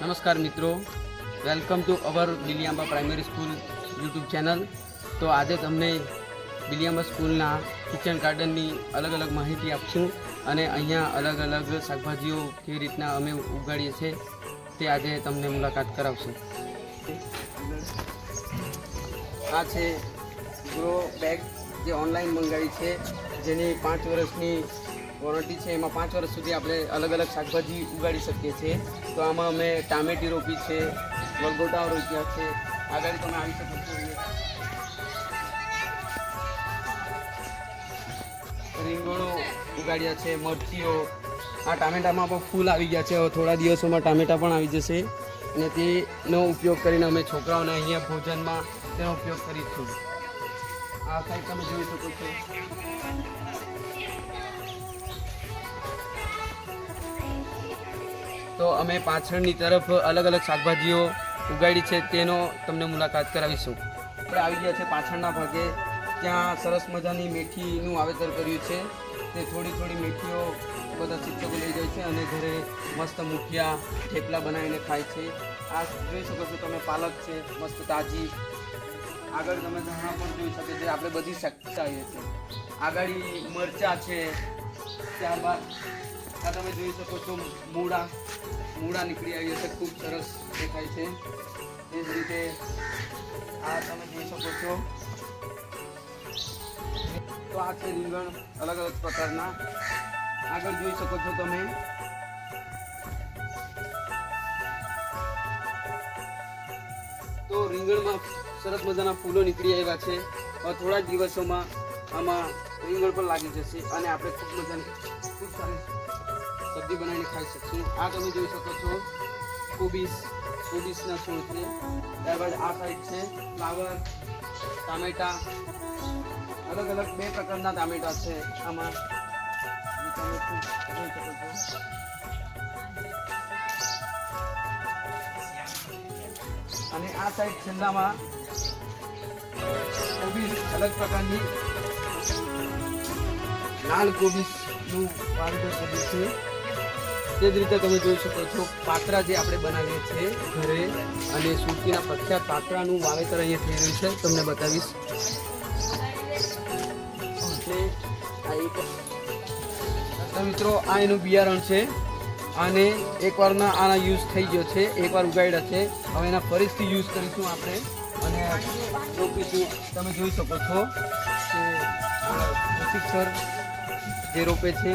નમસ્કાર મિત્રો. Welcome to our Biliyamba primary school YouTube channel તો આજે તમને બિલિયાંબા સ્કૂલના કિચન ગાર્ડનની અલગ અલગ માહિતી આપશું અને અહીંયા અલગ અલગ શાકભાજીઓ કેવી રીતના અમે ઉગાડીએ છીએ તે આજે તમને મુલાકાત કરાવશું. આ છે ગ્રો બેગ જે ઓનલાઈન મંગાવી છે, જેની પાંચ વર્ષની વોરંટી છે, એમાં પાંચ વર્ષ સુધી આપણે અલગ અલગ શાકભાજી ઉગાડી શકીએ છીએ. તો આમાં અમે ટામેટી રોપી છે, વલગોટા રોપ્યા છે. આગળ તમે આવી શકો છો. રીંગણો ઉગાડ્યા છે, મરચીઓ. આ ટામેટામાં પણ ફૂલ આવી ગયા છે. હવે થોડા દિવસોમાં ટામેટા પણ આવી જશે. અને તેનો ઉપયોગ કરીને અમે છોકરાઓને અહીંયા ભોજનમાં તેનો ઉપયોગ કરીશું. આ સાઈડ તમે જોઈ શકો છો. તો અમે પાછળની તરફ અલગ અલગ શાકભાજીઓ ઉગાડી છે, તેનો તમને મુલાકાત કરાવીશું. આપણે આવી ગયા છે પાછળના ભાગે. ત્યાં સરસ મજાની મેથીનું વાવેતર કર્યું છે. તે થોડી થોડી મેથીઓ બધા શિક્ષકો લઈ જાય છે અને ઘરે મસ્ત મુઠિયા, થેપલા બનાવીને ખાય છે. આ જોઈ શકો છો તમે, પાલક છે, મસ્ત તાજી. આગળ તમે ધાણા પણ જોઈ શકો છો, આપણે બધી શકતા આવીએ છીએ. આગળ મરચા છે, ત્યારબાદ આ તમે જોઈ શકો છો મૂળા. મૂળા નીકળી આવી છે ખૂબ સરસ દેખાય છે. એ જ રીતે આ તમે જોઈ શકો છો. તો આ છે રીંગણ અલગ અલગ પ્રકારના. આગળ જોઈ શકો છો તમે. તો રીંગણમાં સરસ મજાના ફૂલો નીકળી આવ્યા છે. થોડા દિવસોમાં આમાં રીંગણ પણ લાગી જશે અને આપણે ખૂબ મજાની, ખૂબ સારી સબ્જી બનાવીને ખાઈ શકશું. આ તમે જોઈ શકો છો કોબીસ કોબીસના છોડ છે. ત્યારબાદ આ સાઈડ છે, ફ્લાવર, ટામેટા. અલગ અલગ બે પ્રકારના ટામેટા છે આમાં. અને આ સાઈડ છેલ્લામાં અલગ પ્રકારની લાલ કોબીજનું વાવેતર કર્યું છે. તે જ રીતે તમે જોઈ શકો છો, પાત્રા જે આપણે બનાવીએ છીએ ઘરે અને સુરતીના પ્રખ્યાત પાત્રાનું વાવેતર અહીંયા થઈ રહ્યું છે. તમને બતાવીશ. મિત્રો, આ એનું બિયારણ છે. આને એકવારના આના યુઝ થઈ ગયો છે, એકવાર ઉગાડ્યા છે. હવે એના ફરીથી યુઝ કરીશું આપણે. અને રોપીશું તમે જોઈ શકો છો કે શિક્ષર જે રોપે છે,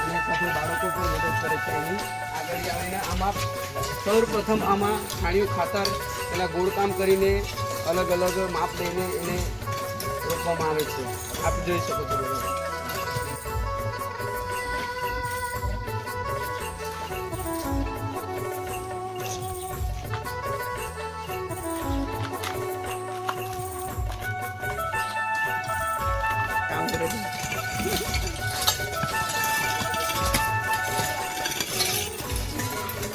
અને સાથે બાળકો પણ મદદ કરે છે એની. આગળ આવીને આમાં સૌપ્રથમ આમાં છાણિયું ખાતર, એના ગોળકામ કરીને અલગ અલગ માપ લઈને એને રોપવામાં આવે છે. આપ જોઈ શકો છો બધા.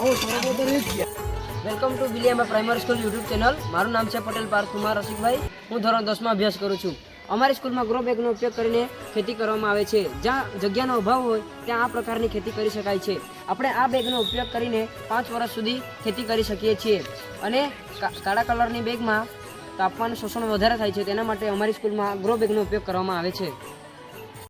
વેલકમ ટુ બિલિયામાં પ્રાઇમરી સ્કૂલ યુટ્યુબ ચેનલ. મારું નામ છે પટેલ પાર્થ કુમાર રસિકભાઈ. હું ધોરણ દસમાં અભ્યાસ કરું છું. અમારી સ્કૂલમાં ગ્રો બેગનો ઉપયોગ કરીને ખેતી કરવામાં આવે છે. જ્યાં જગ્યાનો અભાવ હોય, ત્યાં આ પ્રકારની ખેતી કરી શકાય છે. આપણે આ બેગનો ઉપયોગ કરીને પાંચ વર્ષ સુધી ખેતી કરી શકીએ છીએ. અને કાળા કલરની બેગમાં તાપમાન શોષણ વધારે થાય છે, તેના માટે અમારી સ્કૂલમાં ગ્રો બેગનો ઉપયોગ કરવામાં આવે છે.